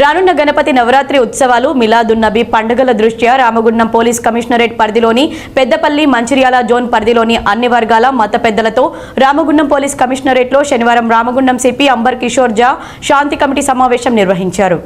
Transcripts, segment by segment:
రానున్న గణపతి నవరాత్రి ఉత్సవాలు మిలాదున్నబి పండుగల దృష్ట్యా రామగుండం పోలీస్ కమిషనరేట్ పరిధిలోని పెద్దపల్లి మంచిర్యాల జోన్ పరిధిలోని అన్ని వర్గాల మత పెద్దలతో రామగుండం పోలీస్ కమిషనరేట్లో శనివారం రామగుండం సిపి అంబర్ కిషోర్ జా శాంతి కమిటీ సమావేశం నిర్వహించారు.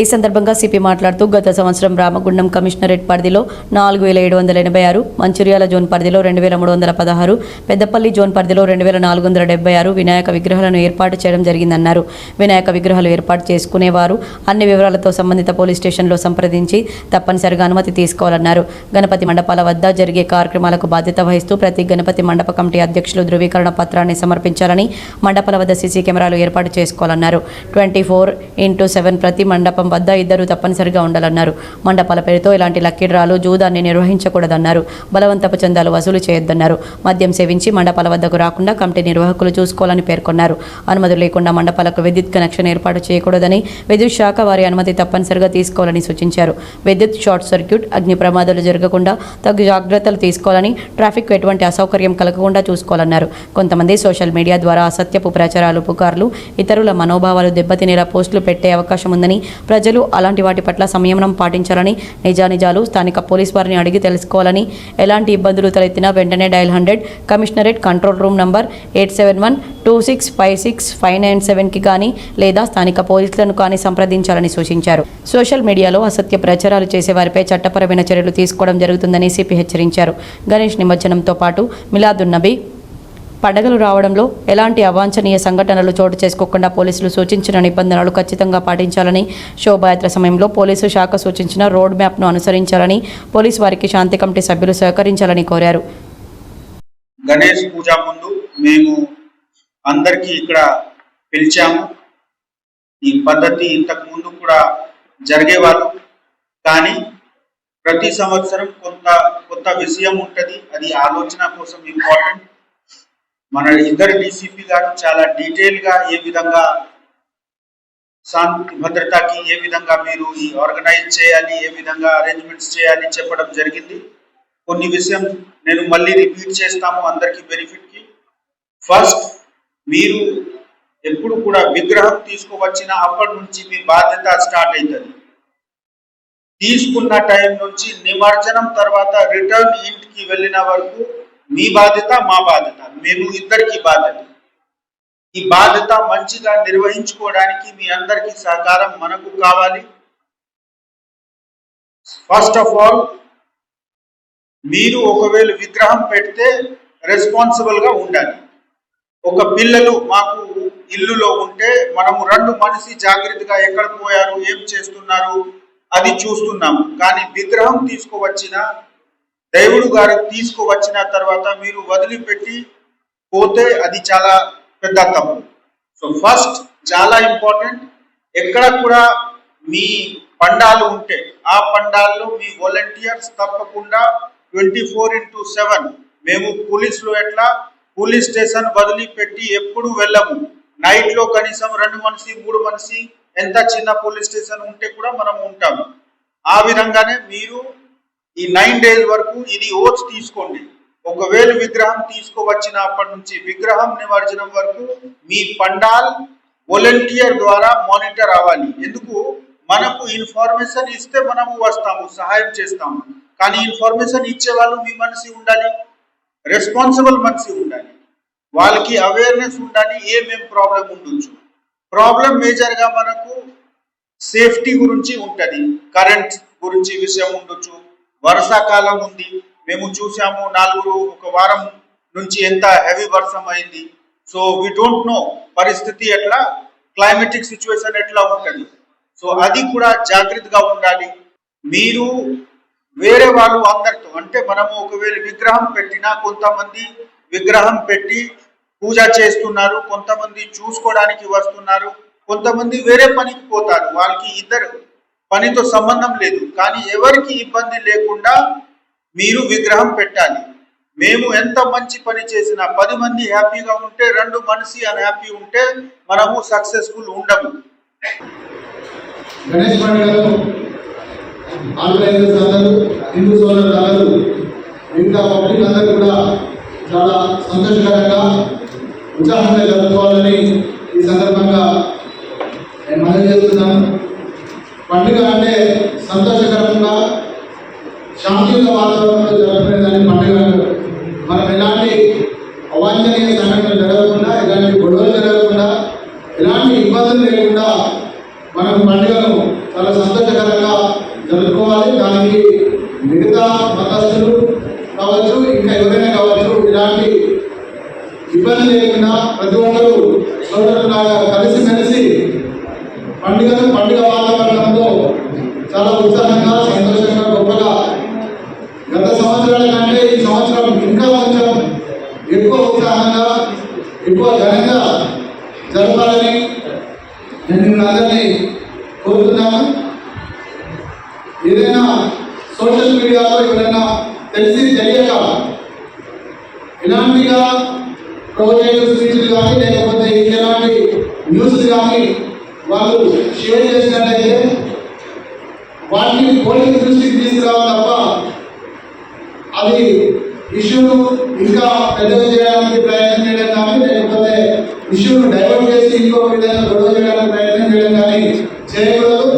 ఈ సందర్భంగా సిపి మాట్లాడుతూ గత సంవత్సరం రామగుండం కమిషనరేట్ పరిధిలో నాలుగు వేల ఏడు వందల ఎనభై ఆరు మంచిర్యాల జోన్ పరిధిలో రెండు వేల మూడు వందల పదహారు పెద్దపల్లి జోన్ పరిధిలో రెండు వేల నాలుగు వందల డెబ్బై ఆరు వినాయక విగ్రహాలను ఏర్పాటు చేయడం జరిగిందన్నారు. వినాయక విగ్రహాలు ఏర్పాటు చేసుకునేవారు అన్ని వివరాలతో సంబంధిత పోలీస్ స్టేషన్లో సంప్రదించి తప్పనిసరిగా అనుమతి తీసుకోవాలన్నారు. గణపతి మండపాల వద్ద జరిగే కార్యక్రమాలకు బాధ్యత వహిస్తూ ప్రతి గణపతి మండప కమిటీ అధ్యక్షులు ధృవీకరణ పత్రాన్ని సమర్పించాలని మండపాల వద్ద సీసీ కెమెరాలు ఏర్పాటు చేసుకోవాలన్నారు. ట్వంటీ ఫోర్ ఇంటూ సెవెన్ ప్రతి మండపం వద్ద ఇద్దరు తప్పనిసరిగా ఉండాలన్నారు. మండపాల పేరుతో ఇలాంటి లక్కీడ్రాలు జూదాన్ని నిర్వహించకూడదన్నారు. బలవంతపు చందాలు వసూలు చేయొద్దన్నారు. మద్యం సేవించి మండపాల వద్దకు రాకుండా కమిటీ నిర్వాహకులు చూసుకోవాలని పేర్కొన్నారు. అనుమతి లేకుండా మండపాలకు విద్యుత్ కనెక్షన్ ఏర్పాటు చేయకూడదని విద్యుత్ శాఖ వారి అనుమతి తప్పనిసరిగా తీసుకోవాలని సూచించారు. విద్యుత్ షార్ట్ సర్క్యూట్ అగ్ని ప్రమాదాలు జరగకుండా తగు జాగ్రత్తలు తీసుకోవాలని ట్రాఫిక్ ఎటువంటి అసౌకర్యం కలగకుండా చూసుకోవాలన్నారు. కొంతమంది సోషల్ మీడియా ద్వారా అసత్యపు ప్రచారాలు పుకార్లు ఇతరుల మనోభావాలు దెబ్బతినేలా పోస్టులు పెట్టే అవకాశం ఉందని ప్రజలు అలాంటి వాటి పట్ల సంయమనం పాటించాలని నిజానిజాలు స్థానిక పోలీస్ వారిని అడిగి తెలుసుకోవాలని ఎలాంటి ఇబ్బందులు తలెత్తినా వెంటనే dial hundred. Commissionerate control room number eight seven one two six five six five nine సెవెన్కి కానీ లేదా స్థానిక పోలీసులను కానీ సంప్రదించాలని సూచించారు. సోషల్ మీడియాలో అసత్య ప్రచారాలు చేసే వారిపై చట్టపరమైన చర్యలు తీసుకోవడం జరుగుతుందని సిపి హెచ్చరించారు. గణేష్ నిమజ్జనంతో పాటు మిలాదున్నబీ పండగలు రావడంలో ఎలాంటి అవాంఛనీయ సంఘటనలు చోటు చేసుకోకుండా పోలీసులు సూచించిన నిబంధనలు ఖచ్చితంగా పాటించాలని శోభాయాత్ర సమయంలో పోలీసు శాఖ సూచించిన రోడ్ మ్యాప్ను అనుసరించాలని పోలీసు వారికి శాంతి కమిటీ సభ్యులు సహకరించాలని కోరారు. గణేష్ పూజ ముందు మేము అందరికీ ఇక్కడ పిలిచాము. ఈ పద్ధతి ఇంతకు ముందు కూడా జరిగేవారు కానీ ప్రతి సంవత్సరం కొంత కొత్త విషయం ఉంటుంది. అది ఆలోచన కోసం ఇంపార్టెంట్. మన ఇద్దరు డీసీపీ గారు చాలా డీటెయిల్గా ఏ విధంగా శాంతి భద్రతకి ఏ విధంగా మీరు ఈ ఆర్గనైజ్ చేయాలి ఏ విధంగా అరేంజ్మెంట్స్ చేయాలి చెప్పడం జరిగింది. కొన్ని విషయం నేను మళ్ళీ రిపీట్ చేస్తాము అందరికి బెనిఫిట్కి. ఫస్ట్ మీరు ఎప్పుడు కూడా విగ్రహం తీసుకువచ్చిన అప్పటి నుంచి మీ బాధ్యత స్టార్ట్ అవుతుంది తీసుకున్న టైం నుంచి నిమజ్జనం తర్వాత రిటర్న్ ఇంటికి వెళ్ళిన వరకు మీ బాధ్యత మా బాధ్యత. మేము ఇద్దరికి బాధ్యత. ఈ బాధ్యత మంచిగా నిర్వహించుకోవడానికి మీ అందరికీ సహకారం మనకు కావాలి. ఫస్ట్ ఆఫ్ ఆల్ మీరు ఒకవేళ విగ్రహం పెడితే రెస్పాన్సిబుల్గా ఉండాలి. ఒక పిల్లలు మాకు ఇల్లులో ఉంటే మనము రెండు మనిషి జాగ్రత్తగా ఎక్కడ పోయారు ఏం చేస్తున్నారు అది చూస్తున్నాము. కానీ విగ్రహం తీసుకువచ్చిన దేవుడు గారు తీసుకువచ్చిన తర్వాత మీరు వదిలిపెట్టి పోతే అది చాలా పెద్ద తప్పు. సో ఫస్ట్ చాలా ఇంపార్టెంట్ ఎక్కడ కూడా మీ పండాలు ఉంటే ఆ పండాల్లో మీ వాలంటీర్స్ తప్పకుండా ట్వంటీ ఫోర్ ఇంటూ సెవెన్ మేము పోలీసులు ఎట్లా? పోలీస్ స్టేషన్ వదిలిపెట్టి ఎప్పుడు వెళ్ళము. నైట్లో కనీసం రెండు మనిషి మూడు మనిషి ఎంత చిన్న పోలీస్ స్టేషన్ ఉంటే కూడా మనం ఉంటాము. ఆ విధంగానే మీరు ఈ నైన్ డేస్ వరకు ఇది ఓట్స్ తీసుకోండి. ఒకవేళ విగ్రహం తీసుకువచ్చినప్పటి నుంచి విగ్రహం నిమజ్జనం వరకు మీ పండాల్ వాలంటీర్ ద్వారా మానిటర్ అవ్వాలి. ఎందుకు? మనకు ఇన్ఫర్మేషన్ ఇస్తే మనము వస్తాము సహాయం చేస్తాము. కానీ ఇన్ఫర్మేషన్ ఇచ్చే వాళ్ళు మీ మనిషి ఉండాలి రెస్పాన్సిబుల్ మనిషి ఉండాలి. వాళ్ళకి అవేర్నెస్ ఉండాలి ఏమేం ప్రాబ్లం ఉండొచ్చు. ప్రాబ్లం మేజర్గా మనకు సేఫ్టీ గురించి ఉంటుంది కరెంట్ గురించి విషయం ఉండొచ్చు వర్షాకాలం ఉంది. మేము చూసాము నాలుగు ఒక వారం నుంచి ఎంత హెవీ వర్షం అయింది. సో వి డోంట్ నో పరిస్థితి ఎట్లా క్లైమేటిక్ సిచ్యువేషన్ ఎట్లా ఉంటుంది. సో అది కూడా జాగ్రత్తగా ఉండాలి. మీరు వేరే వాళ్ళు అందరితో అంటే మనము ఒకవేళ విగ్రహం పెట్టినా కొంతమంది విగ్రహం పెట్టి పూజ చేస్తున్నారు కొంతమంది చూసుకోవడానికి వస్తున్నారు కొంతమంది వేరే పనికి పోతారు. వాళ్ళకి ఇద్దరు పనితో సంబంధం లేదు. కానీ ఎవరికి ఇబ్బంది లేకుండా మీరు విగ్రహం పెట్టాలి. మేము ఎంత మంచి పని చేసినా పది మంది హ్యాపీగా ఉంటే రెండు మనిషి అన్హ్యాపీ ఉంటే మనము సక్సెస్ఫుల్ ఉండము. గణేష్ పండుగలు ఆర్గనైజర్స్ అందరూ హిందూ సోదరులు అందరూ ఇంకా పబ్లిక్ అందరూ కూడా చాలా సంతోషకరంగా ఉత్సాహంగా జరుపుకోవాలని ఈ సందర్భంగా పండుగ అంటే సంతోషకరంగా శాంతియుత వాతావరణంలో జరపే దాని పండుగ మనం ఎలాంటి అవాంఛనీయ సంఘటనలు జరగకుండా ఎలాంటి గొడవలు జరగకుండా ఎలాంటి ఇబ్బందులు లేకుండా మనం పండుగను చాలా సంతోషకరంగా జరుపుకోవాలి. దానికి మిగతా మతస్థులు కావచ్చు ఇంకా ఎవరైనా కావచ్చు ఇలాంటి ఇబ్బంది లేకుండా ప్రతి ఒక్కరూ సోదరులాగా కలిసిమెలిసి పండుగను పండుగ చాలా ఉత్సాహంగా సంతోషంగా గొప్పగా గత సంవత్సరాల కంటే ఈ సంవత్సరం ఇంకా కొంచెం ఎక్కువ ఉత్సాహంగా ఎక్కువ ఘనంగా జరపాలని నేను మిమ్మల్ని అందరినీ కోరుతున్నాను. ఏదైనా సోషల్ మీడియాలో ఎవరైనా తెలిసి తెలియక ఇలాంటిగా ప్రొవైడ్ స్పీచ్లు కానీ లేకపోతే ఇంకెలాంటి న్యూస్ కానీ వాళ్ళు షేర్ చేసినట్లయితే పోలీసు దృష్టికి తీసుకురావాలి తప్ప అది ఇష్యూను ఇంకా పెద్దగా చేయడానికి ప్రయత్నం చేయడం కానీ లేకపోతే ఇష్యూను డైవర్ట్ చేసి ఇంకొక విధంగా గొడవ చేయడానికి ప్రయత్నం చేయడం కానీ చేయకూడదు.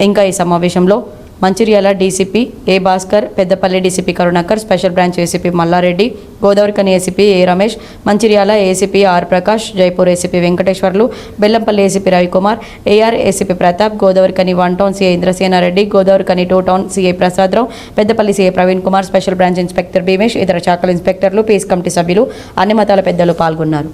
ఇంకా ఈ సమావేశంలో Mancherial DCP A Bhaskar Peddapalli DCP Karunakar special branch ACP Mallareddy Godavarikhani ACP A Ramesh Mancherial ACP R Prakash Jaipur ACP Venkateswarlu Bellampalli ACP Ravikumar AR ACP Pratap Godavarikhani one town CI Indrasenareddy Godavarikhani two town CI Prasadarao Peddapalli CI Praveen Kumar special branch inspector Bheemesh ఇతర శాఖల ఇన్స్పెక్టర్లు peace committee సభ్యులు అన్ని మతాల పెద్దలు పాల్గొన్నారు.